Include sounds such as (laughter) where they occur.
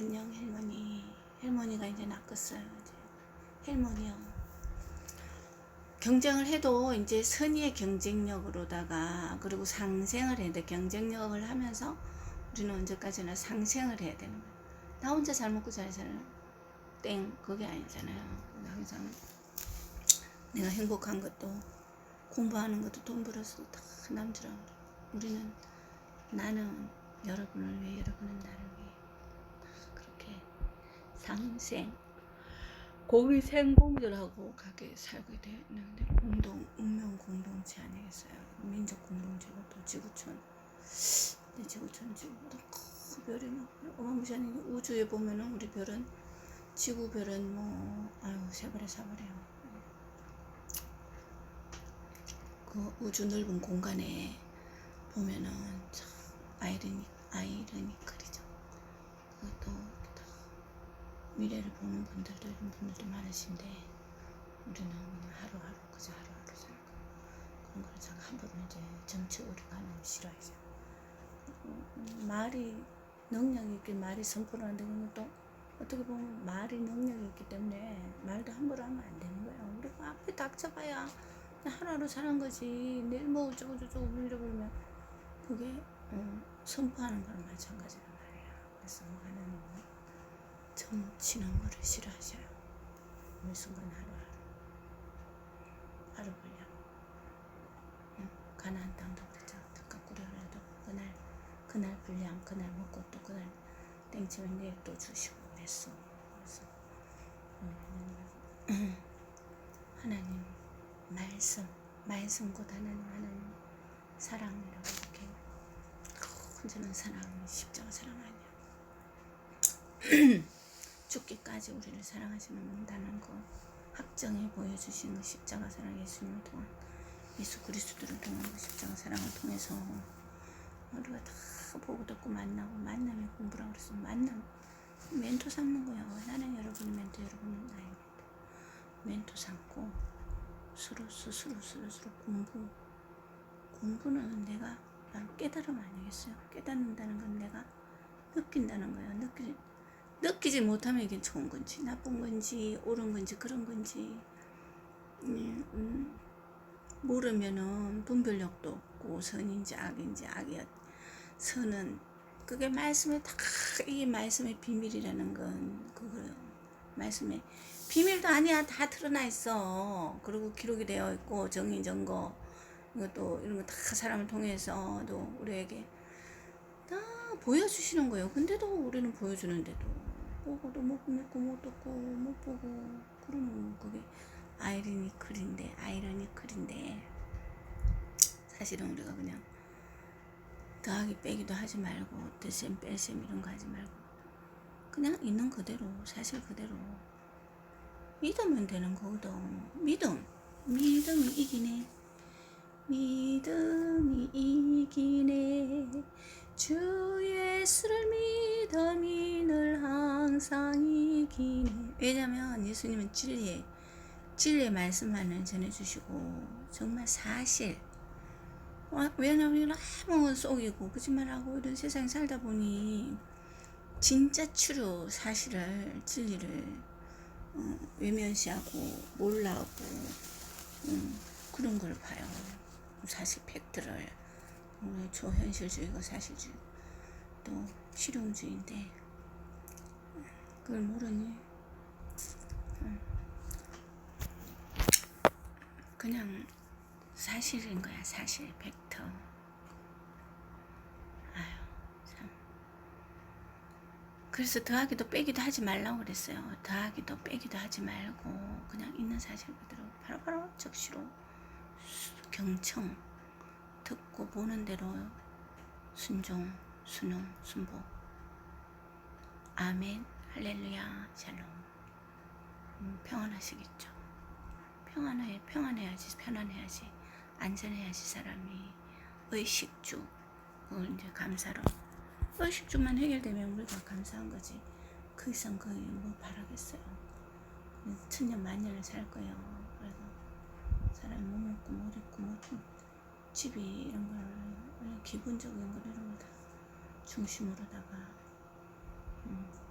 안녕 할머니. 할머니가 이제 낚았어요. 이제. 할머니요. 경쟁을 해도 이제 선의의 경쟁력으로다가 그리고 상생을 해야 돼. 경쟁력을 하면서 우리는 언제까지나 상생을 해야 되는 거야. 나 혼자 잘 먹고 잘 살아. 땡. 그게 아니잖아요. 항상 내가 행복한 것도 공부하는 것도 돈 벌어서 다 남들하고 우리는 나는 여러분을 위해 여러분은 나를 위해 그렇게 상생. 고기생공들하고 가게 살게 되었는데 공동 운명 공동체 아니겠어요? 민족 공동체고 또 지구촌. 내 지구촌 지구보다 큰 별이 막 어마무시한 이 우주에 보면은 우리 별은 지구 별은 뭐 아유 세벌에 사벌해요. 그 우주 넓은 공간에 보면은 참 아이러니 아이러니컬이죠. 미래를 보는 분들도 이런 분들도 많으신데 우리는 하루하루 그저 하루하루 살고 그런 걸 제가 함부로 이제 정치 오류가는 싫어하죠. 음, 말이 능력이 있긴 말이 선포하는데 그러면 또 어떻게 보면 말이 능력이 있기 때문에 말도 함부로 하면 안 되는 거예요. 우리가 앞에 닥쳐봐야 하루하루 사는 거지. 내일 뭐 어쩌고 저쩌고 물려버리면 그게 어, 선포하는 거랑 마찬가지란 말이야. 그래서 하나님은 정치는 거를 싫어하셔요. 어느 순간 하루하루 하루 분량 응, 가나안 땅도 그랬죠. 득가 꾸려라도 그날 그날 분량 그날 먹고 또 그날 땡치면 내일 또 주시고 그랬어. 그래서 우리는 (clears throat) 하나님 말씀 말씀 곧 하나님 하나님 사랑이라고 이렇게 혼자는 사랑 십자가 사랑 아니야 (clears throat) 죽기까지 우리를 사랑하시는다는 거 학정에 보여주신 그 십자가 사랑 예수님을 통한 예수 그리스도를 통한 그 십자가 사랑을 통해서 우리가 다 보고 듣고 만나고 만남이 공부라 그랬어 만남 멘토 삼는 거야 나는 여러분의 멘토 여러분은 나의 멘토 멘토 삼고 스스로 스스로 스스로 공부 공부는 내가 바로 깨달음 아니겠어요? 깨닫는다는 건 내가 느낀다는 거예요. 느끼, 느끼지 못하면 이게 좋은 건지 나쁜 건지 옳은 건지 그런 건지 음, 음, 모르면은 분별력도 없고 선인지 악인지 악이었 선은 그게 말씀에 다 이게 말씀의 비밀이라는 건 그거예요. 말씀에 비밀도 아니야 다 드러나 있어. 그리고 기록이 되어 있고 정의 정거 이것도 이런 거 다 사람을 통해서도 우리에게 다 보여주시는 거예요. 근데도 우리는 보여주는데도 보고도 못 믿고 못 듣고 못 보고 그러면 그게 아이러니클인데 아이러니클인데. 사실은 우리가 그냥 더하기 빼기도 하지 말고 덧셈 뺄셈 이런 거 하지 말고. 그냥 있는 그대로 사실 그대로. 믿으면 되는 거거든. 믿음. 믿음이 이기네. 믿음이 이기네. 주 예수를 항상 이기네. 왜냐면 예수님은 진리의 진리의 말씀만을 전해주시고 정말 사실. 왜냐면 아무 속이고 거짓말하고 이런 세상에 살다 보니 진짜 추루 사실을 진리를 어, 외면시하고 몰라하고 음, 그런 걸 봐요. 사실 팩트를. 우리 초현실주의가 사실주의. 또 실용주의인데 그걸 모르니. 음, 그냥 사실인 거야 사실. 팩트 아유 참. 그래서 더하기도 빼기도 하지 말라고 그랬어요. 더하기도 빼기도 하지 말고 그냥 있는 사실 그대로 바로바로 적시로 경청 듣고 보는 대로 순종 순응 순복 아멘 할렐루야 샬롬. 음, 평안하시겠죠? 평안해 평안해야지 편안해야지 안전해야지 사람이. 의식주. 그걸 이제 감사로. 의식주만 해결되면 우리가 감사한 거지. 그 이상 거의 뭐 바라겠어요. 천년 만년을 살 거예요. 그래서 사람이 뭐 먹고 뭐 입고 뭐 집이 이런 걸 기본적인 걸 이런 걸 다 중심으로다가